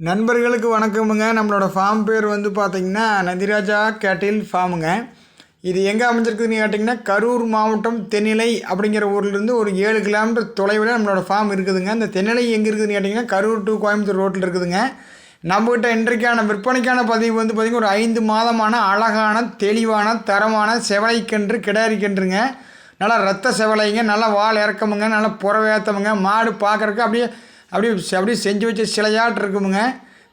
நண்பர்களுக்கு வணக்கமுங்க. நம்மளோட ஃபார்ம் பேர் வந்து பார்த்திங்கன்னா நதிராஜா கேட்டில் ஃபார்முங்க இது எங்கே அமைஞ்சிருக்குதுன்னு கேட்டிங்கன்னா கரூர் மாவட்டம் தென்னிலை அப்படிங்கிற ஊர்லேருந்து ஒரு ஏழு கிலோமீட்டர் தொலைவில் நம்மளோட ஃபார்ம் இருக்குதுங்க. அந்த தென்னிலை எங்கே இருக்குதுன்னு கேட்டிங்கன்னா கரூர் டு கோயம்புத்தூர் ரோட்டில் இருக்குதுங்க. நம்மகிட்ட இன்றைக்கான விற்பனைக்கான பதிவு வந்து பார்த்திங்கன்னா ஒரு ஐந்து மாதமான அழகான தெளிவான தரமான செவலைக்கன்று கிடாரிக்கன்றுங்க நல்லா ரத்த செவலைங்க நல்லா வால் இறக்கமுங்க நல்லா புறவேத்தமுங்க மாடு பார்க்குறக்கு அப்படியே அப்படியே அப்படியே செஞ்சு வச்ச சிலையாட்டு இருக்குமுங்க.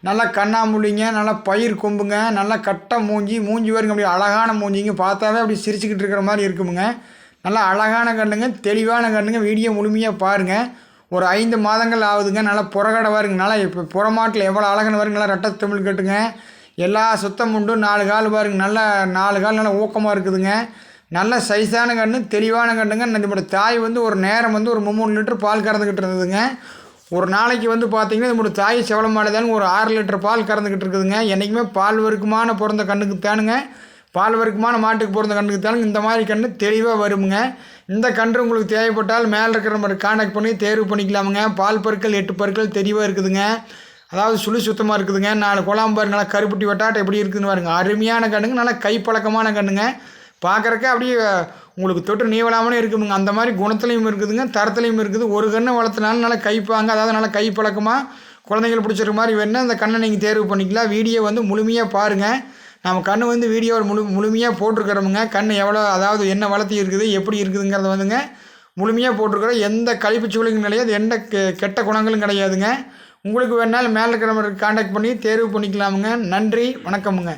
நல்லா கண்ணாமூலிங்க நல்லா பயிர் கொம்புங்க நல்லா கட்டை மூஞ்சி மூஞ்சி வருங்க அப்படியே அழகான மூஞ்சிங்க. பார்த்தாவே அப்படி சிரிச்சுக்கிட்டு இருக்கிற மாதிரி இருக்குமுங்க. நல்லா அழகான கண்ணுங்க தெளிவான கண்ணுங்க. வீடியோ முழுமையாக பாருங்கள் ஒரு ஐந்து மாதங்கள் ஆகுதுங்க. நல்லா புறகடை வருங்க நல்லா இப்போ புறமாட்டில் எவ்வளோ அழகான வருங்க நல்லா ரெட்டை தமிழ் கட்டுங்க. எல்லா சுத்தம் உண்டு. நாலு கால் பாருங்க. நல்லா நாலு கால் நல்லா ஊக்கமாக இருக்குதுங்க. நல்ல சைஸான கண்ணு தெளிவான கண்ணுங்க. நம்மளோட தாய் வந்து ஒரு நேரம் வந்து ஒரு மூணு லிட்டர் பால் கறந்துக்கிட்டு இருந்ததுங்க. ஒரு நாளைக்கு வந்து பார்த்திங்கன்னா நம்மளோட தாய் சவளமாடுதானுங்க ஒரு ஆறு லிட்டர் பால் கறந்துக்கிட்டு இருக்குதுங்க. என்றைக்குமே பால் வறுக்குமான பிறந்த கண்ணுக்கு தானுங்க. பால் வறுக்குமான மாட்டுக்கு பிறந்த கண்ணுக்கு தானுங்க. இந்த மாதிரி கன்று தெளிவாக வருமுங்க. இந்த கன்று உங்களுக்கு தேவைப்பட்டால் மேலே இருக்கிற மாதிரி காண்டாக்ட் பண்ணி தேர்வு பண்ணிக்கலாமுங்க. பால் பருக்கள் எட்டு பருக்கள் தெளிவாக இருக்குதுங்க. அதாவது சுழி சுத்தமாக இருக்குதுங்க. நாலு குழாம்பு நல்லா கருப்பட்டி வட்டாட்டம் எப்படி இருக்குதுன்னு பாருங்க. அருமையான கண்ணுங்க. நல்லா கைப்பழக்கமான கண்ணுங்க. பார்க்குறக்க அப்படியே உங்களுக்கு தொட்டு நீவலாமலே இருக்குதுங்க. அந்த மாதிரி குணத்துலையும் இருக்குதுங்க தரத்துலையும் இருக்குது. ஒரு கண்ணை வளர்த்துனாலும் நல்லா கைப்பாங்க அதாவது நல்லா கை பழக்கமாக குழந்தைகள் பிடிச்சிருக்க மாதிரி வேணுன்னா அந்த கண்ணை நீங்கள் தேர்வு பண்ணிக்கலாம். வீடியோ வந்து முழுமையாக பாருங்கள் நம்ம கண் வந்து வீடியோ முழு முழுமையாக போட்டிருக்கிறோமுங்க. கண் எவ்வளோ அதாவது என்ன வளர்த்தி இருக்குது எப்படி இருக்குதுங்கிறத வந்துங்க முழுமையாக போட்டிருக்கிறோம். எந்த கழிப்பு சூழலும் கிடையாது எந்த கெட்ட குணங்களும் கிடையாதுங்க. உங்களுக்கு வேணாலும் மேலே இருக்கிற காண்டாக்ட் பண்ணி தேர்வு பண்ணிக்கலாமுங்க. நன்றி வணக்கமுங்க.